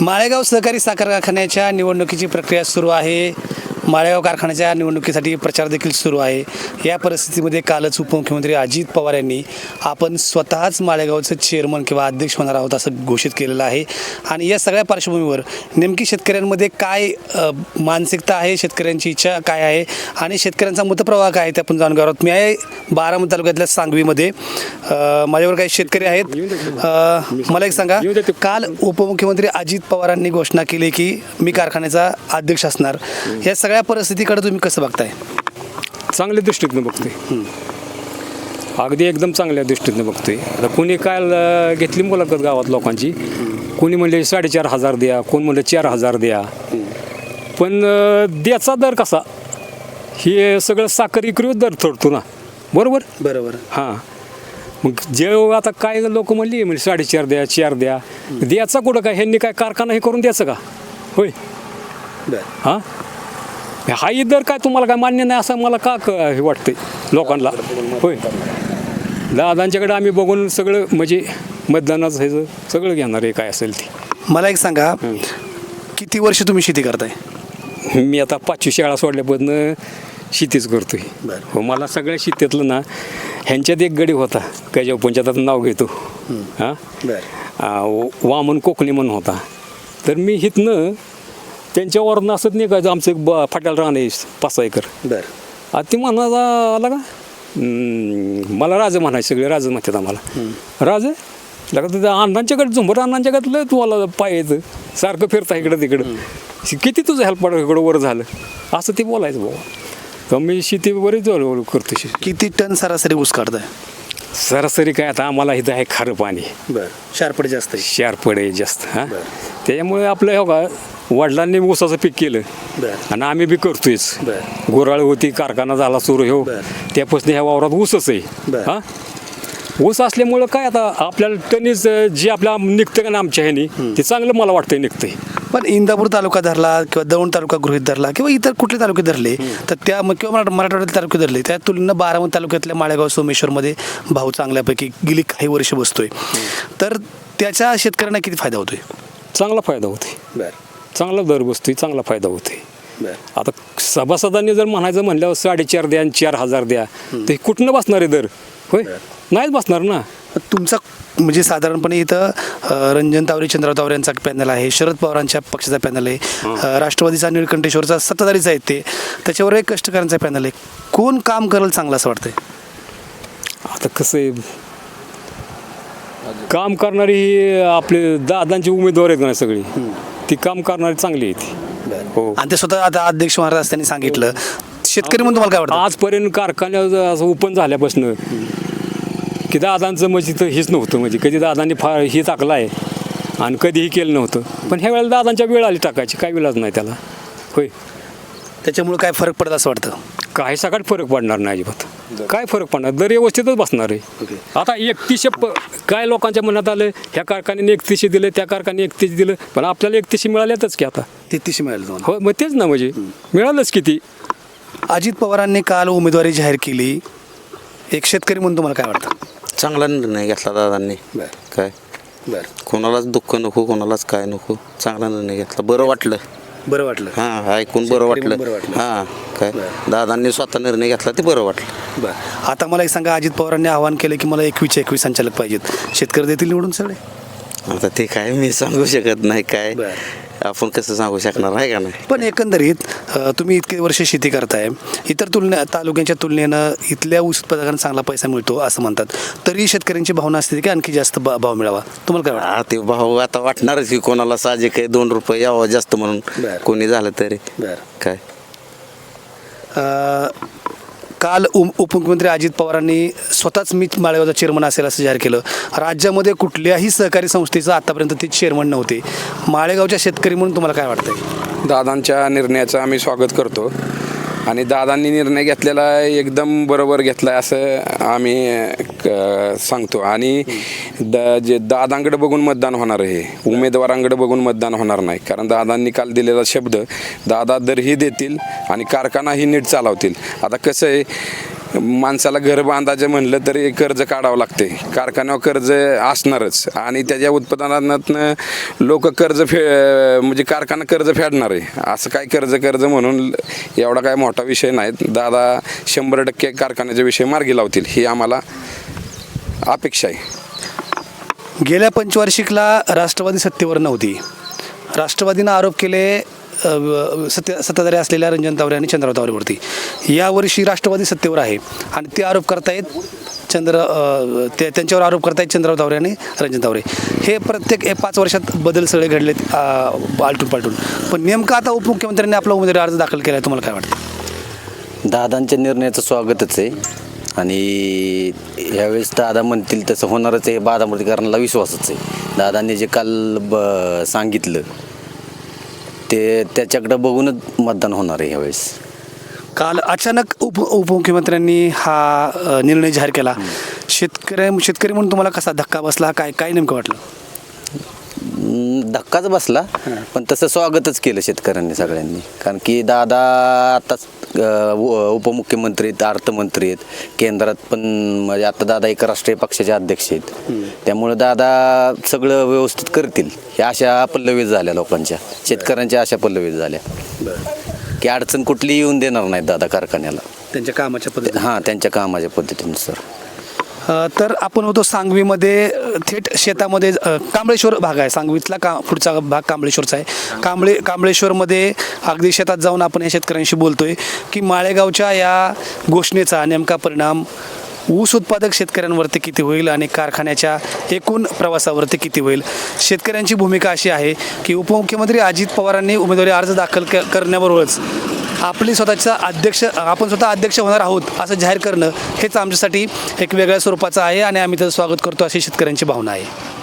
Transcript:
माळेगाव सहकारी साखर कारखान्याच्या निवडणुकीची प्रक्रिया सुरू आहे. माळेगाव कारखान्याच्या निवडणुकीसाठी प्रचार देखील सुरू आहे. या परिस्थितीमध्ये कालच उपमुख्यमंत्री अजित पवार यांनी आपण स्वतःच माळेगावचं चेअरमन किंवा अध्यक्ष होणार आहोत असं घोषित केलेलं आहे. आणि या सगळ्या पार्श्वभूमीवर नेमकी शेतकऱ्यांमध्ये काय मानसिकता आहे शेतकऱ्यांची इच्छा काय आहे आणि शेतकऱ्यांचा मतप्रवाह काय आहे ते आपण जाणून घ्यावं आहोत. मी आहे बारामती तालुक्यातल्या सांगवीमध्ये. अ, माझ्यावर काही शेतकरी आहेत. अ, मला एक सांगा काल उपमुख्यमंत्री अजित पवारांनी घोषणा केली की मी कारखान्याचा अध्यक्ष असणार. या सगळ्या परिस्थितीकडे तुम्ही कसं बघताय? चांगल्या दृष्टीतनं बघतोय. अगदी एकदम चांगल्या दृष्टीतनं बघतोय. आता कोणी काय घेतली मुलाखत गावात लोकांची. कोणी म्हणले साडेचार हजार द्या कोण म्हणलं चार हजार द्या. पण अं, द्याचा दर कसा? हे सगळं साखर इकडे दर ठरतो ना. बरोबर? बरोबर. हां. मग जे आता काय लोक म्हणली म्हणजे साडेचार द्या चार द्या द्याचा कुठं काय? ह्यांनी काय कारखाना हे करून द्यायचं का? होय. हां? हा दर काय तुम्हाला काय मान्य नाही असं मला का क- हे वाटतंय लोकांना? होय. दादांच्याकडे आम्ही बघून सगळं म्हणजे मतदानाचं ह्याचं सगळं घेणार आहे काय असेल ते. मला एक सांगा किती वर्ष तुम्ही शेती करताय? मी आता पाचवी शाळा सोडल्यापासून शेतीच करतोय. बरं. हो मला सगळ्या शेतीतलं ना ह्यांच्यात एक गडी होता त्याच्या पंचायतात नाव घेतो. हां? आ, वामन कोकणी म्हणून होता. तर मी हिथनं त्यांच्यावरनं असंच निघायचं आमचं एक ब फाट्याला राहणं पाच सहा एकर. बर. आता ती म्हणायचा आला का? हम्म, मला राज म्हणायचे सगळे राज म्हणतात आम्हाला. राज? लगा तुझ्या अण्णांच्याकडे झुंबर अण्णांच्याकडे लय तुम्हाला पाय येतं सारखं फिरता इकडं तिकडं. किती तुझं हेल्प इकडं वर झालं. असं ते बोलायचं बाबा तर मी शेती बरीच हळूहळू करतो शेती किती टन सरासरी ऊस काढताय? सरासरी काय आता आम्हाला इथं आहे खारं पाणी. बर. शारपड जास्त आहे. शार पडे जास्त हां? बरं. त्याच्यामुळे आपलं हो का वडिलांनी ऊसाचं पीक केलं. बरं. आणि आम्ही बी करतोयच. बरं. गोराळ होती कारखाना झाला सुरू हो बरं. त्यापासून ह्या वावरात ऊसच आहे. बरं. हां? ऊस असल्यामुळं काय आता आपल्याला टनीच जे आपल्या निघतं का ना आमच्या ह्यानी ते चांगलं मला वाटतंय निघतंय. पण इंदापूर तालुका धरला किंवा दौंड तालुका गृहीत धरला किंवा इतर कुठले तालुके धरले तर त्या मग किंवा मराठ- मराठवाड्यातील तालुके धरले त्या तुलनेनं बारामती तालुक्यातल्या माळेगाव सोमेश्वरमध्ये भाव चांगल्यापैकी गेली काही वर्ष बसतोय. तर त्याच्या शेतकऱ्यांना किती फायदा होतोय? चांगला फायदा होतोय. बर. चांगला दर बसतोय चांगला फायदा होतोय. आता सभासदांनी जर म्हणायचं म्हणल्यावर साडेचार द्या आणि चार हजार द्या ते कुठनं बसणार आहे दर? होय? नाहीच बसणार ना. तुमचा म्हणजे साधारणपणे इथं अ, रंजन तावरे चंद्रराव तावरे यांचा पॅनल आहे शरद पवारांच्या पक्षाचा पॅनल आहे अ, राष्ट्रवादीचा निळकंठेश्वरचा सत्ताधारीचा आहे ते. त्याच्यावर एक कष्टकऱ्यांचा पॅनल आहे. कोण काम करेल चांगलं असं वाटतंय? आता कसं आहे काम करणारी ही आपले दादांची उमेदवार आहेत ना सगळी? ती काम करणारी चांगली आहे ती. हो. आणि ते स्वतः आता अध्यक्ष महाराज त्यांनी सांगितलं. शेतकरी म्हणून तुम्हाला काय वाटतं? आजपर्यंत कारखान्या असं ओपन झाल्यापासून की दादांचं म्हणजे तर हेच नव्हतं म्हणजे कधी दादांनी फार हे टाकलं आहे आणि कधीही केलं नव्हतं. पण ह्या वेळेला दादांच्या वेळ आली टाकायची काय वेळाच नाही त्याला. होय. त्याच्यामुळे काय फरक पडत असं वाटतं? काही सगळ्यात फरक पडणार नाही अजिबात. काय फरक पडणार? दर व्यवस्थितच बसणार आहे. आता एकतीसशे प काय लोकांच्या मनात आलं ह्या कारखान्याने एकतीसशे दिलं त्या कारखान्याने एकतीस दिलं पण आपल्याला एकतीसशे मिळाल्यातच की आता. तेहतीसशे मिळालं हो मग तेच ना म्हणजे. मिळालंच किती? अजित पवारांनी काल उमेदवारी जाहीर केली. एक शेतकरी म्हणून तुम्हाला काय वाटतं? चांगला निर्णय घेतला दादांनी. बर. काय? बर. कोणालाच दुःख नको कोणालाच काय नको. चांगला निर्णय घेतला. बरं वाटलं. बरं वाटलं. हां ऐकून बरं वाटलं. बरं वाटलं. हां काय. दादांनी स्वतः निर्णय घेतला ते बरं वाटलं. बरं. आता मला एक सांगा अजित पवारांनी आवाहन केलं की मला एकवीसचे एकवीस संचालक पाहिजेत. शेतकरी देतील निवडून सगळे? आता ते काय मी सांगू शकत नाही काय? बरं. आपण कसं सांगू शकणार आहे का नाही? पण एकंदरीत अ, तुम्ही इतके वर्ष शेती करताय. इतर तुलने तालुक्यांच्या तुलनेनं इथल्या ऊस उत्पादकांना चांगला पैसा मिळतो असं म्हणतात. तरी शेतकऱ्यांची भावना असते की आणखी जास्त भा- भाव मिळावा. तुम्हाला काय वाटतं? हा ते भाऊ आता वाटणारच की कोणाला साहजिक आहे दोन रुपये यावं जास्त म्हणून. बरं. कोणी झालं तरी. बरं. काय? अ, काल उप उपमुख्यमंत्री अजित पवारांनी स्वतःच मी माळेगावचा चेअरमन असेल असं जाहीर केलं. राज्यामध्ये कुठल्याही सहकारी संस्थेचं आतापर्यंत ते चेअरमन नव्हते. माळेगावच्या शेतकरी म्हणून तुम्हाला काय वाटतंय? दादांच्या निर्णयाचं आम्ही स्वागत करतो. आणि दादांनी निर्णय घेतलेला एकदम बरोबर घेतला असं आम्ही क- सांगतो. आणि द जे दादांकडे बघून मतदान होणार आहे उमेदवारांकडे बघून मतदान होणार नाही. कारण दादांनी काल दिलेला शब्द दादा दरही देतील आणि कारखानाही नीट चालवतील. आता कसं आहे माणसाला घर बांधायचं म्हणलं तरी कर्ज काढावं लागते. कारखान्यावर कर्ज असणारच. आणि त्याच्या उत्पादनातनं लोक कर्ज फे म्हणजे कारखाना कर्ज फेडणार. आहे असं काय कर्ज कर्ज म्हणून एवढा काय मोठा विषय नाही. दादा शंभर टक्के कारखान्याचे विषय मार्गी लावतील. ही आम्हाला अपेक्षा आहे. गेल्या पंचवार्षिकला राष्ट्रवादी सत्तेवर नव्हती. राष्ट्रवादीनं आरोप केले सत्य सत्ताधारी असलेल्या रंजन तावरे आणि चंद्रराव तावरेवरती यावर्षी राष्ट्रवादी सत्तेवर आहे आणि ते आरोप करतायत चंद्र ते त्यांच्यावर आरोप करतायत चंद्रराव तावरे आणि रंजन तावरे हे प्रत्येक हे पाच वर्षात बदल सगळे घडलेत आलटून पालटून. पण नेमकं आता उपमुख्यमंत्र्यांनी आपला उमेदवारी अर्ज दाखल केला आहे तुम्हाला काय वाटतं? दादांच्या निर्णयाचं स्वागतच आहे. आणि यावेळेस दादा म्हणतील तसं होणारच आहे बादामतीकरांना विश्वासच आहे. दादांनी जे काल ब सांगितलं ते त्याच्याकडं बघूनच मतदान होणार आहे यावेळेस काल अचानक उप उपमुख्यमंत्र्यांनी हा अ, निर्णय जाहीर केला. शेतकरी शेतकरी म्हणून तुम्हाला कसा धक्का बसला? काय काय नेमकं वाटलं? धक्काच बसला पण तसं स्वागतच केलं शेतकऱ्यांनी सगळ्यांनी. कारण की दादा आताच उपमुख्यमंत्री आहेत अर्थमंत्री आहेत. केंद्रात पण म्हणजे आता दादा एक राष्ट्रीय पक्षाचे अध्यक्ष आहेत. त्यामुळे दादा सगळं व्यवस्थित करतील. ह्या अशा पल्लवीत झाल्या लोकांच्या. शेतकऱ्यांच्या अशा पल्लवीत झाल्या. की अडचण कुठली येऊन देणार नाहीत दादा कारखान्याला. त्यांच्या कामाच्या पद्धती हां त्यांच्या कामाच्या पद्धतीनुसार. तर आपण होतो सांगवीमध्ये थेट शेतामध्ये कांबळेश्वर भाग आहे. सांगवीतला का पुढचा भाग कांबळेश्वरचा आहे. कांबळे कांबळेश्वरमध्ये अगदी शेतात जाऊन आपण या शेतकऱ्यांशी बोलतोय की माळेगावच्या या घोषणेचा नेमका परिणाम ऊस उत्पादक शेतकऱ्यांवरती किती होईल आणि कारखान्याच्या एकूण प्रवासावरती किती होईल? शेतकऱ्यांची भूमिका अशी आहे की उपमुख्यमंत्री अजित पवारांनी उमेदवारी अर्ज दाखल क करण्याबरोबरच आपली स्वतःचा अध्यक्ष आपण स्वतः अध्यक्ष होणार आहोत असं जाहीर करणं हेच आमच्यासाठी एक वेगळ्या स्वरूपाचं आहे आणि आम्ही त्याचं स्वागत करतो अशी शेतकऱ्यांची भावना आहे.